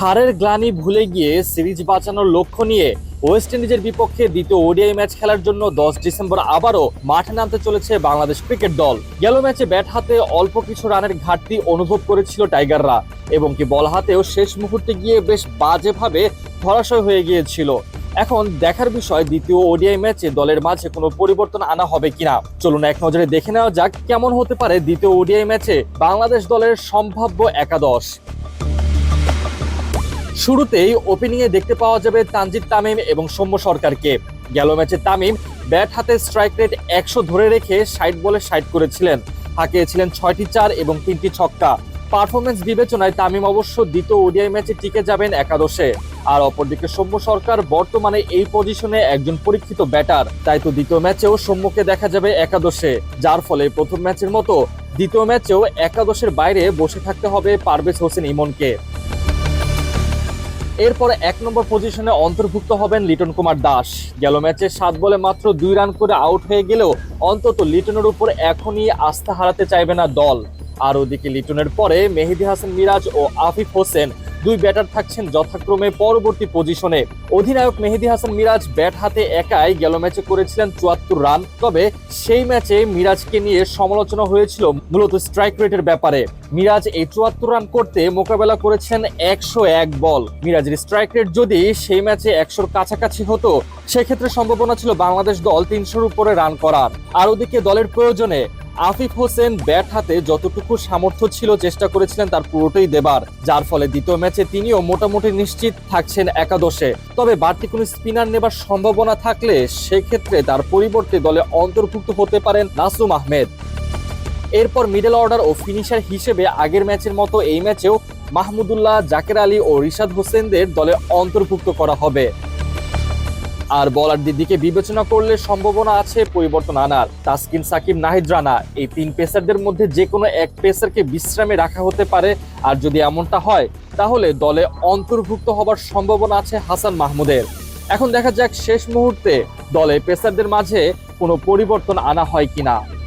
হারের গ্লানি ভুলে গিয়ে সিরিজ বাঁচানোর লক্ষ্য নিয়ে ওয়েস্ট ইন্ডিজের বিপক্ষে দ্বিতীয় ওডিআই ম্যাচ খেলার জন্য দশ ডিসেম্বর আবারও মাঠে নামতে চলেছে বাংলাদেশ ক্রিকেট দল। গেল ম্যাচে ব্যাট হাতে অল্প কিছু রানের ঘাটতি অনুভব করেছিল টাইগাররা, এবং কি বল হাতেও শেষ মুহূর্তে গিয়ে বেশ বাজেভাবে ধরাশয় হয়ে গিয়েছিল। এখন দেখার বিষয়, দ্বিতীয় ওডিআই ম্যাচে দলের মাঝে কোনো পরিবর্তন আনা হবে কিনা? চলুন এক নজরে দেখে নেওয়া যাক, কেমন হতে পারে দ্বিতীয় ওডিআই ম্যাচে বাংলাদেশ দলের সম্ভাব্য একাদশ। শুরুতেই ওপেনিংয়ে দেখতে পাওয়া যাবে তানজিদ তামিম এবং সৌম্য সরকারকে। গেল ম্যাচে তামিম ব্যাট হাতে স্ট্রাইক রেট একশো ধরে রেখে ষাট বলে ষাট করেছিলেন। হাঁকিয়েছিলেন ছয়টি চার এবং তিনটি ছক্কা। পারফরমেন্স বিবেচনায় তামিম অবশ্য দ্বিতীয় ওডিআই ম্যাচে টিকে যাবেন একাদশে। আর অপরদিকে সৌম্য সরকার বর্তমানে এই পজিশনে একজন পরীক্ষিত ব্যাটার তাই তো দ্বিতীয় ম্যাচেও সৌম্যকে দেখা যাবে একাদশে। যার ফলে প্রথম ম্যাচের মতো দ্বিতীয় ম্যাচেও একাদশের বাইরে বসে থাকতে হবে পারভেজ হোসেন ইমনকে। এরপর এক নম্বর পজিশনে অন্তর্ভুক্ত হবেন লিটন কুমার দাস। গেল ম্যাচে সাত বলে মাত্র দুই রান করে আউট হয়ে গেলেও অন্তত লিটনের উপর এখনই আস্থা হারাতে চাইবে না দল। আর ওদিকে লিটনের পরে মেহেদি হাসান মিরাজ ও আফিফ হোসেন দুই ব্যাটার থাকছেন যথাক্রমে পরবর্তী পজিশনে। অধিনায়ক মেহেদি হাসান মিরাজ ব্যাট হাতে একাই গেল ম্যাচে করেছিলেন চুয়াত্তর রান, তবে সেই ম্যাচে মিরাজকে নিয়ে সমালোচনা হয়েছিল মূলত স্ট্রাইক রেটের ব্যাপারে। মিরাজ এই চুয়াত্তর রান করতে মোকাবেলা করেছেন একশো এক বল। মিরাজের স্ট্রাইক রেট যদি সেই ম্যাচে একশোর কাছাকাছি হতো, সেক্ষেত্রে সম্ভাবনা ছিল বাংলাদেশ দল তিনশোর উপরে রান করার। আর ওদিকে দলের প্রয়োজনে আফিফ হোসেন ব্যাট হাতে যতটুকু সামর্থ্য ছিল চেষ্টা করেছিলেন তার পুরোটাই দেবার, যার ফলে দ্বিতীয় ম্যাচে তিনিও মোটামুটি নিশ্চিত থাকছেন একাদশে। তবে বাড়তি কোনো স্পিনার নেবার সম্ভাবনা থাকলে সেক্ষেত্রে তার পরিবর্তে দলে অন্তর্ভুক্ত হতে পারেন নাসুম আহমেদ। এরপর মিডল অর্ডার ও ফিনিশার হিসেবে আগের ম্যাচের মতো এই ম্যাচেও মাহমুদুল্লাহ জাকের আলী ও রিশাদ হোসেনদের দলে অন্তর্ভুক্ত করা হবে। আর বলারদের দিকে বিবেচনা করলে সম্ভাবনা আছে পরিবর্তন আনার। তাসকিন, সাকিব, নাহিদ রানা এই তিন পেসারদের মধ্যে যে কোনো এক পেসারকে বিশ্রামে রাখা হতে পারে। আর যদি এমনটা হয়, তাহলে দলে অন্তর্ভুক্ত হবার সম্ভাবনা আছে হাসান মাহমুদের। এখন দেখা যাক শেষ মুহূর্তে দলে পেসারদের মাঝে কোনো পরিবর্তন আনা হয় কিনা।